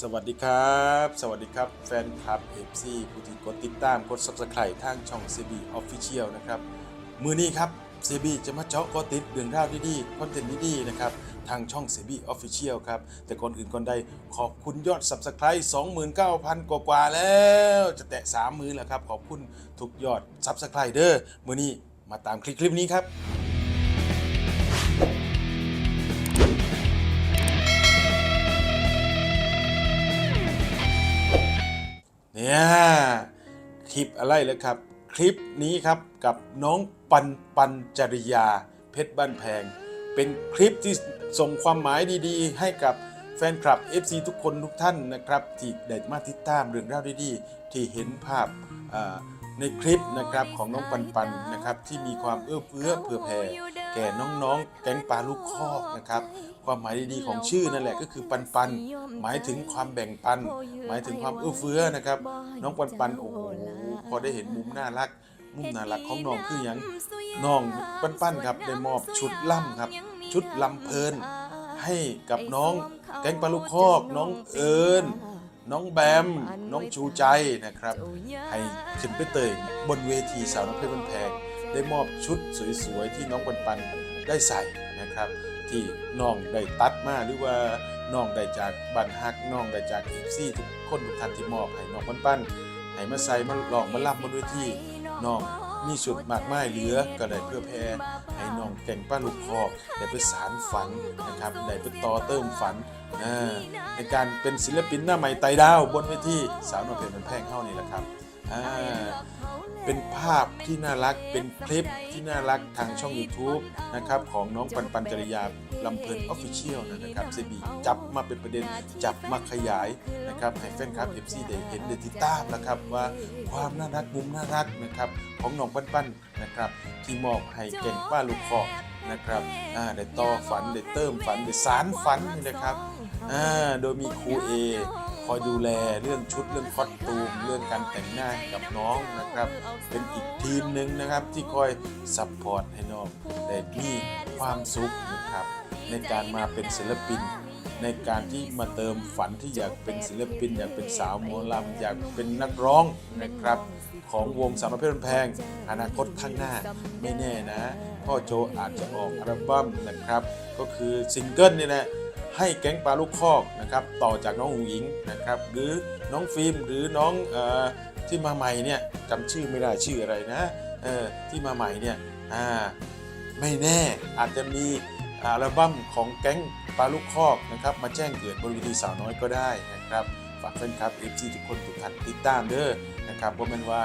สวัสดีครับ สวัสดีครับแฟนคลับ FC ผู้ที่กดติดตามกด Subscribe ทางช่อง CB Official นะครับ มือนี้ครับ CB จะมาเจาะกอติดเรื่องราวดีๆคอนเทนต์ดีๆนะครับ ทางช่อง CB Official ครับ แต่ก่อนอื่นก่อนใดขอบคุณยอด Subscribe 29,000 กว่าๆแล้ว จะแตะ3มือแล้วครับ ขอบคุณทุกยอด Subscribe เด้อมือนี้มาตามคลิปคลิปนี้ครับ เนี่ยคลิปอะไรเลยครับ คลิปนี้ครับกับน้องปันปันจริยาเพชรบ้านแพง เป็นคลิปที่ส่งความหมายดีๆ ให้กับแฟนคลับ FC ทุกคนทุกท่านนะครับ ที่ได้มาติดตามเรื่องราวดีๆ ที่เห็นภาพในคลิปนะครับของน้องปันปันนะครับที่มีความเอื้อเฟื้อเผื่อแผ่แก่น้องๆ แก๊งปลาลูกคอกนะครับ ความหมายดีๆของชื่อนั่นแหละก็คือปันปัน หมายถึงความแบ่งปัน หมายถึงความเอื้อเฟื้อนะครับ น้องปันปันโอ้โหพอได้เห็นมุมน่ารัก มุมน่ารักของน้องคืออย่างน้องปันปันครับได้มอบชุดล่ำครับ ชุดลำเพลิน ให้กับน้องแก๊งปลาลูกคอกน้องเอิญน้องแบม น้องชูใจนะครับ ให้ขึ้นไปเตยบนเวทีสาวน้ำเพชรบันแพง ได้มอบชุดสวยๆที่น้องปันปันได้ใส่นะครับ ที่น้องได้ตัดมาหรือว่าน้องได้จากบันฮักน้องได้จากเอฟซีทุกคนทุกท่านที่มอบให้น้องปันปันให้มาใส่มาลองมาล่ำบนเวทีน้องมีสุดมากมายเหลือก็ได้เพื่อแพรให้น้องแก่งป้าลูกคอกได้ไปสารฝันนะครับได้ไปต่อเติมฝันในการเป็นศิลปินหน้าใหม่ไตดาวบนเวทีสาวน้องเพชรบันแพงเข้านี่แหละครับอ่า เป็นภาพที่น่ารักเป็นคลิปที่น่ารักทางช่อง YouTube นะครับของน้องปันปันจริยาลำเพลินออฟฟิเชียลนะครับซีบีจับมาเป็นประเด็นจับมาขยายนะครับให้แฟนคลับ FC ได้เห็นได้ติดตามนะครับว่าความน่ารักมุมน่ารักนะครับของน้องปันปันนะครับที่มอบให้เก่งป้าลูกคอกนะครับอ่าได้ต่อฝันได้เติมฝันได้สารฝันนี่นะครับอ่าโดยมีครูเอ คอยดูแลเรื่องชุดเรื่องคอสตูม เรื่องการแต่งหน้ากับน้องนะครับ เป็นอีกทีมหนึ่งนะครับที่คอยซัพพอร์ตให้น้องได้มีความสุขนะครับ ในการมาเป็นศิลปินในการที่มาเติมฝันที่อยากเป็นศิลปิน อยากเป็นสาวหมอลำอยากเป็นนักร้องนะครับ ของวงสาวน้อยเพชรบ้านแพง อนาคตข้างหน้าไม่แน่นะ พ่อโจอาจจะออกอัลบั้มนะครับ ก็คือซิงเกิลนี่แหละ ให้แก๊งปลาลูกคอกนะครับต่อจากน้องหุงหญิงนะครับหรือน้องฟิล์มหรือน้องออที่มาใหม่เนี่ยจำชื่อไม่ได้ชื่ออะไรนะเออที่มาใหม่เนี่ยอ่าไม่แน่อาจจะมีอัลบั้มของแก๊งปลาลูกคอกนะครับมาแจ้งเกิดบนเวทีสาวน้อยก็ได้นะครับฝากแฟนคลับ FC ทุกคนทุกท่านติดตามเด้อนะครับเพรามันว่า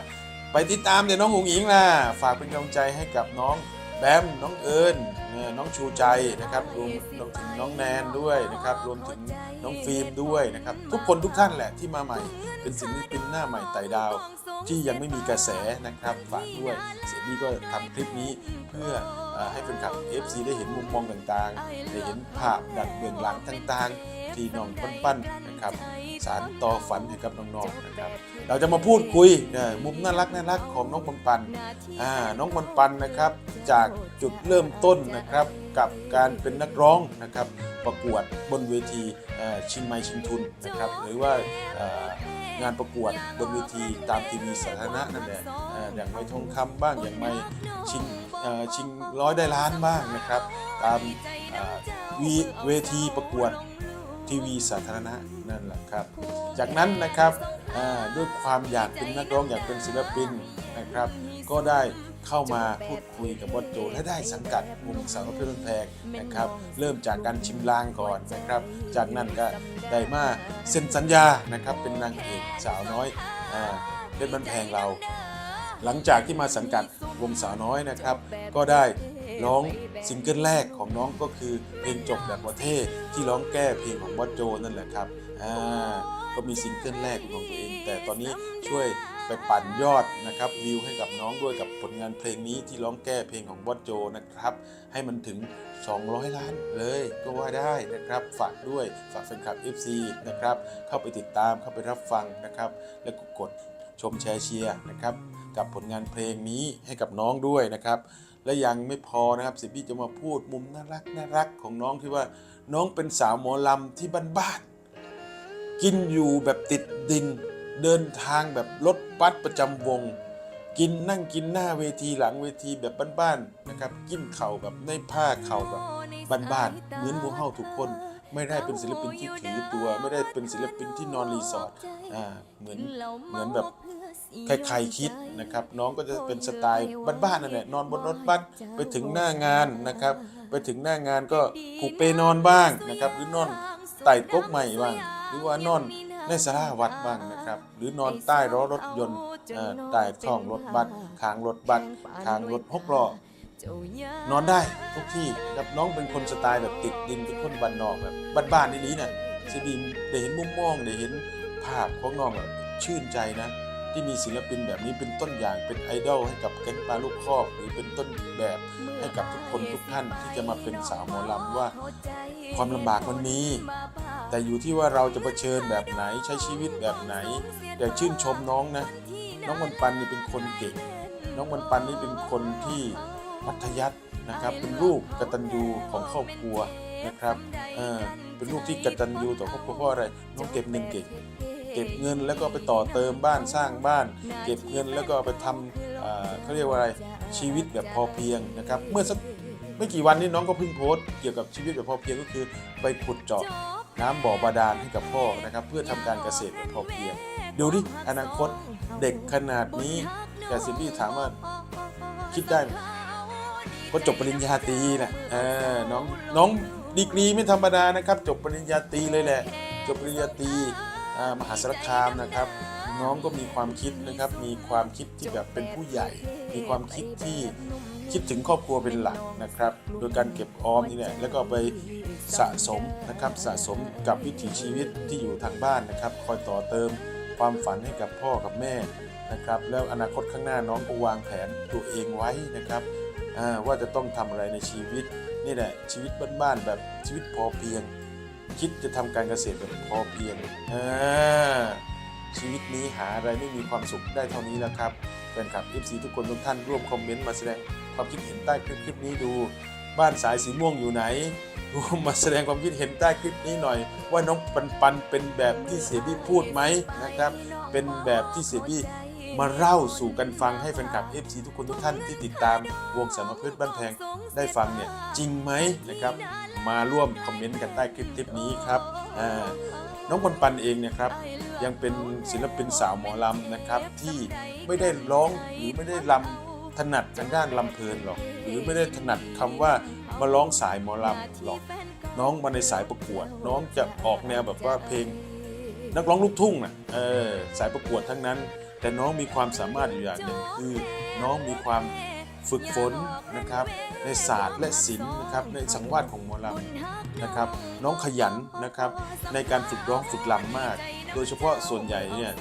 ไปติดตามเดี๋ยวน้องหงหญิงล่ะฝากเป็นกำลังใจให้กับน้อง แบมน้องเอิญเนี่ยน้องชูใจนะครับรวมรวมถึงน้องแนนด้วยนะครับ รวมถึงน้องฟิล์มด้วยนะครับ ทุกคนทุกท่านแหละที่มาใหม่ เป็นศิลปินหน้าใหม่ไต่ดาว ที่ยังไม่มีกระแสนะครับฝากด้วย เสียบี้ก็ทำคลิปนี้เพื่อเอ่อให้แฟนคลับ FC ได้เห็นมุมมองต่างๆ ได้เห็นภาพดัดเบื้องหลังต่างๆ ที่น้องปั้นๆนะครับ สารต่อฝันให้กับน้องๆนะครับ เราจะมาพูดคุยเนี่ยมุมน่ารักน่ารักของน้องปันปันอ่าน้องปันปันนะครับจากจุดเริ่มต้นนะครับกับการเป็นนักร้องนะครับประกวดบนเวทีเอ่อชิงไมค์ชิงทุนนะครับหรือว่าเอ่องานประกวดบนเวทีตามทีวีสาธารณะนั่นแหละเอ่ออย่างไม่ทองคำบ้างอย่างไม่ชิงเอ่อชิงร้อยได้ล้านบ้างนะครับ ตามเอ่อวีเวทีประกวด ทีวีสาธารณะนั่นแหละครับ จากนั้นนะครับด้วยความอยากเป็นนักร้องอยากเป็นศิลปินนะครับ ก็ได้เข้ามาพูดคุยกับบอสโจและได้สังกัดวงสาวเพชรบ้านแพงนะครับ เริ่มจากการชิมลางก่อนนะครับ จากนั้นก็ได้มาเซ็นสัญญานะครับเป็นนางเอกสาวน้อยอเพชรบ้านแพงเรา หลังจากที่มาสังกัดวงสาวน้อยนะครับ ก็ได้ ร้องซิงเกิลแรกของน้องก็คือเพลงจบแบบประเทศที่ร้องแก้เพลงของบอสโจนั่นแหละครับอ่าก็มีซิงเกิลแรกของตัวเอง แต่ตอนนี้ช่วยไปปั่นยอดนะครับวิวให้กับน้องด้วยกับผลงานเพลงนี้ที่ร้องแก้เพลงของบอสโจนะครับ ให้มันถึง 200 ล้านเลยก็ว่าได้นะครับ ฝากด้วยฝากแฟนคลับ FC นะครับเข้าไปติดตามเข้าไปรับฟังนะครับ แล้วก็กดชมแชร์เชียร์นะครับ กับผลงานเพลงนี้ให้กับน้องด้วยนะครับ และยังไม่พอนะครับสิบี้จะมาพูดมุมน่ารักน่ารักของน้องที่ว่าน้องเป็นสาวหมอลำที่บ้านๆกินอยู่แบบติดดิน เดินทางแบบรถบัสประจำวง กินนั่งกินหน้าเวทีหลังเวทีแบบบ้านๆนะครับกินเข่าแบบในผ้าเข่าแบบบ้านๆเหมือนหมูเฮาทุกคน ไม่ได้เป็นศิลปินที่ถือตัวไม่ได้เป็นศิลปินที่นอนรีสอร์ทอ่าเหมือนเหมือนแบบใครๆคิดนะครับ น้องก็จะเป็นสไตล์บ้านๆนั่นแหละนอนบนรถบัสไปถึงหน้างานนะครับ ไปถึงหน้างานก็ผูกเปนอนบ้างนะครับ หรือนอนไต่ก๊กใหม่บ้าง หรือว่านอนในสาราวัดบ้างนะครับ หรือนอนใต้ล้อรถยนต์เอ่อใต้ท้องรถบัสคางรถบัสคางรถหกล้อ นอนได้ทุกที่ครับน้องเป็นคนสไตล์แบบติดดินเป็นคนบ้านนอกแบบบ้านๆนี่นี่น่ะสิบีได้เห็นมุมมองได้เห็นภาพของน้องแบบชื่นใจนะ ที่มีศิลปินแบบนี้เป็นต้นอย่างเป็นไอดอลให้กับแก๊งปลาลูกคอกหรือเป็นต้นแบบให้กับทุกคนทุกท่านที่จะมาเป็นสาวหมอลำว่า ความลำบากมันมีแต่อยู่ที่ว่าเราจะเผชิญแบบไหนใช้ชีวิตแบบไหนแต่ชื่นชมน้องนะ น้องวันปันนี่เป็นคนเก่ง น้องวันปันนี่เป็นคนที่ มัธยัสถ์นะครับ เป็นลูกกตัญญูของครอบครัวนะครับเออเป็นลูกที่กตัญญูต่อครอบครัวเพราะอะไรน้องเก็บเงินเก่งเก็บเงินแล้วก็ไปต่อเติมบ้านสร้างบ้าน เก็บเงินแล้วก็เอาไปทำเอ่อเขาเรียกว่าอะไรชีวิตแบบพอเพียงนะครับ เมื่อสักไม่กี่วันนี้น้องก็เพิ่งโพสต์เกี่ยวกับชีวิตแบบพอเพียงก็คือไปขุดเจาะน้ำบ่อบาดาลให้กับพ่อนะครับ เพื่อทำการเกษตรแบบพอเพียงดูดิอนาคตเด็กขนาดนี้แต่ซิบี้ถามว่าคิดได้ไหม ก็จบปริญญาตรีนะเออน้องน้องดีกรีไม่ธรรมดานะครับ จบปริญญาตรีเลยแหละ จบปริญญาตรีมหาสารคามนะครับ น้องก็มีความคิดนะครับ มีความคิดที่แบบเป็นผู้ใหญ่ มีความคิดที่คิดถึงครอบครัวเป็นหลักนะครับ โดยการเก็บออมนี่แหละแล้วก็ไปสะสมนะครับสะสมกับวิถีชีวิตที่อยู่ทางบ้านนะครับ คอยต่อเติมความฝันให้กับพ่อกับแม่นะครับ แล้วอนาคตข้างหน้าน้องก็วางแผนตัวเองไว้นะครับ ว่าจะต้องทำอะไรในชีวิตนี่แหละชีวิตบ้านๆแบบชีวิตพอเพียง คิดจะทำการเกษตรแบบพอเพียงชีวิตนี้หาอะไรไม่มีความสุขได้เท่านี้แล้วครับแฟนคลับ FC ทุกคนทุกท่านร่วมคอมเมนต์มาแสดงความคิดเห็นใต้คลิปคลิปนี้ดู บ้านสายสีม่วงอยู่ไหนร่วมมาแสดงความคิดเห็นใต้คลิปนี้หน่อย ว่าน้องปันปันเป็นแบบที่เสียบี้พูดไหมนะครับ เป็นแบบที่เสียบี้ มาเล่าสู่กันฟังให้แฟนคลับ FC ทุกคนทุกท่านที่ติดตามวงสามพืชบ้านแพงได้ฟังเนี่ยจริงไหมนะครับมาร่วมคอมเมนต์กันใต้คลิปคลิปนี้ครับน้องปันปันเองเนี่ยครับยังเป็นศิลปินสาวหมอลำนะครับที่ไม่ได้ร้องหรือไม่ได้ลำถนัดทางด้านลำเพลินหรอก หรือไม่ได้ถนัดคำว่ามาร้องสายหมอลำหรอก น้องมาในสายประกวด น้องจะออกแนวแบบว่าเพลงนักร้องลูกทุ่งน่ะเออสายประกวดทั้งนั้น แต่น้องมีความสามารถอยู่อย่างหนึ่งคือน้องมีความฝึกฝนนะครับในศาสตร์และศิลป์นะครับในสังวาสของหมอลำนะครับน้องขยันนะครับในการฝึกร้องฝึกลำมาก โดยเฉพาะส่วนใหญ่เนี่ย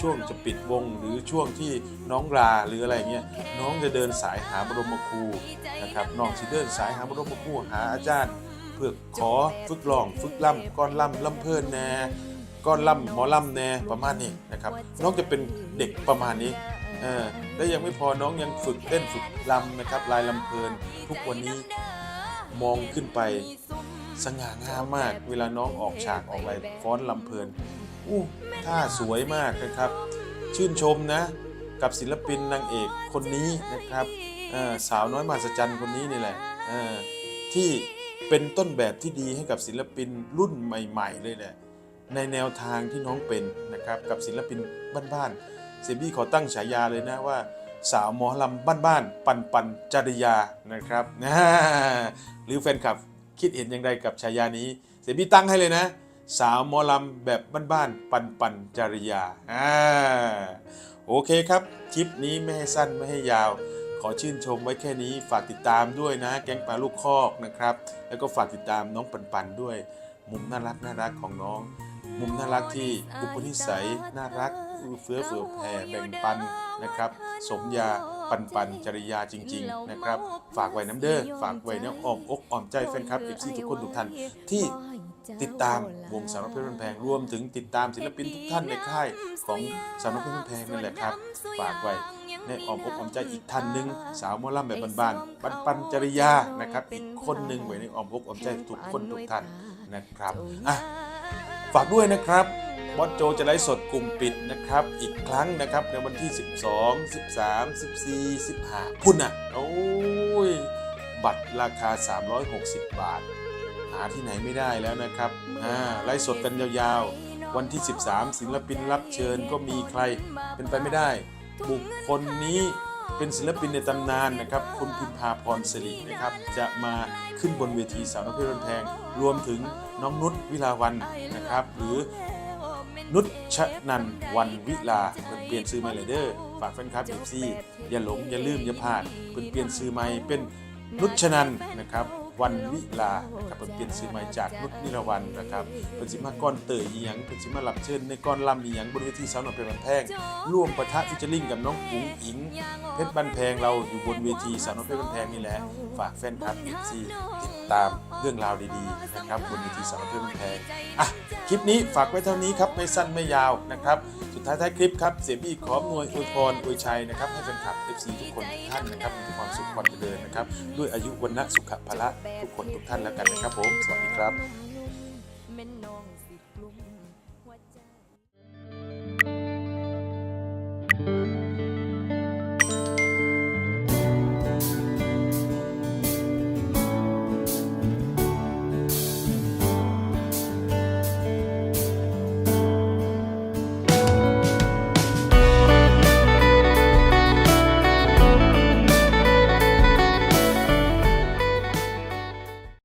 ช่วงจะปิดวงหรือช่วงที่น้องลาหรืออะไรเงี้ยน้องจะเดินสายหาบรมครูนะครับน้องสิเดินสายหาบรมครูหาอาจารย์ เพื่อขอฝึกร้องฝึกล่ำก้อนล่ำล่ำเพลินแน่ ก้อนล่ำหมอล่ำแน่ประมาณนี้นะครับน้องจะเป็นเด็กประมาณนี้เออและยังไม่พอน้องยังฝึกเต้นฝึกลำนะครับลายลำเพลิน ทุกวันนี้มองขึ้นไปสง่างามมาก เวลาน้องออกฉากออกอะไรฟ้อนลำเพลินอู้ท่าสวยมากนะครับ ชื่นชมนะ กับศิลปินนางเอกคนนี้นะครับสาวน้อยมหัศจรรย์คนนี้นี่แหละที่เป็นต้นแบบที่ดีให้กับศิลปินรุ่นใหม่ ๆ เลยแหละ ในแนวทางที่น้องเป็นนะครับกับศิลปินบ้านๆเซบี้ขอตั้งฉายาเลยนะว่า สาวหมอลำบ้านๆปันปันจริยานะครับนะหรือแฟนคลับคิดเห็นอย่างไรกับฉายานี้เซบี้ตั้งให้เลยนะ สาวหมอลำแบบบ้านๆปันปันจริยาอ่าโอเคครับคลิปนี้ไม่ให้สั้นไม่ให้ยาวขอชื่นชมไว้แค่นี้ฝากติดตามด้วยนะ แก๊งปลาลูกคอกนะครับ แล้วก็ฝากติดตามน้องปันปันด้วย มุมน่ารักน่ารักของน้อง มุมน่ารักที่อุปนิสัยน่ารักเอื้อเฟื้อเฟือแผ่แบ่งปันนะครับ สมยาปันปันจริยาจริง ๆ นะครับ ฝากไว้น้ำเด้อฝากไว้ในอ้อมอกอ้อมใจแฟนคลับเอฟซีทุกคนทุกท่านที่ติดตามวงสาวน้อยเพชรบ้านแพงรวมถึงติดตามศิลปินทุกท่านในค่ายของสาวน้อยเพชรบ้านแพงนั่นแหละครับ ฝากไว้ในอ้อมอกอ้อมใจอีกท่านหนึ่งสาวมอลำแบบบ้านๆปันปันจริยานะครับ อีกคนหนึ่งไว้ในอ้อมอกอ้อมใจทุกคนทุกท่านนะครับอะ ฝากด้วยนะครับบอสโจจะไลฟ์สดกลุ่มปิดนะครับ อีกครั้งนะครับในวันที่ 12 13 14 15พุ่นอะโอ้ยบัตรราคา 360 บาท หาที่ไหนไม่ได้แล้วนะครับอ่าไลฟ์สดกันยาวๆ วันที่ 13 ศิลปินรับเชิญก็มีใครเป็นไปไม่ได้ บุคคลนี้เป็นศิลปินในตำนานนะครับ คุณพิมพาพรสิรินะครับ จะมาขึ้นบนเวทีสาวน้อยเพชรบ้านแพงรวมถึง น้องนุชวิลาวันนะครับ หรือนุชชนันวันวิลาเพิ่นเปลี่ยนซื้อใหม่เลยเด้อฝากแฟนคลับเอฟซีอย่าหลงอย่าลืมอย่าพลาดเพิ่นเปลี่ยนซื้อใหม่เป็นนุชชนันนะครับวันวิลาครับเพิ่นเปลี่ยนซื้อใหม่จากนุชนิรวันนะครับเพิ่นสิมาก้อนเตยอีหยังเพิ่นสิมารับเชิญในก้อนลำอีหยังบนเวทีสาวน้อยเพชรบันแพงร่วมปะทะฟิชเชอร์ลิงกับน้องอุ๋งอิงเพชรบันแพงเราอยู่บนเวทีสาวน้อยเพชรบันแพงนี่แหละฝากแฟนคลับเอฟซีติดตาม เรื่องราวดีๆนะครับบนเวทีสาวน้อยเพื่อนแพงอะคลิปนี้ฝากไว้เท่านี้ครับไม่สั้นไม่ยาวนะครับ สุดท้ายท้ายคลิปครับเสียบี้ขอหน่วยอวยพรอวยชัยนะครับให้แฟนคลับ FC ทุกคนทุกท่านนะครับมีความสุขความเจริญนะครับ ด้วยอายุวันนะสุขภาละทุกคนทุกท่านแล้วกันนะครับผมสวัสดีครับ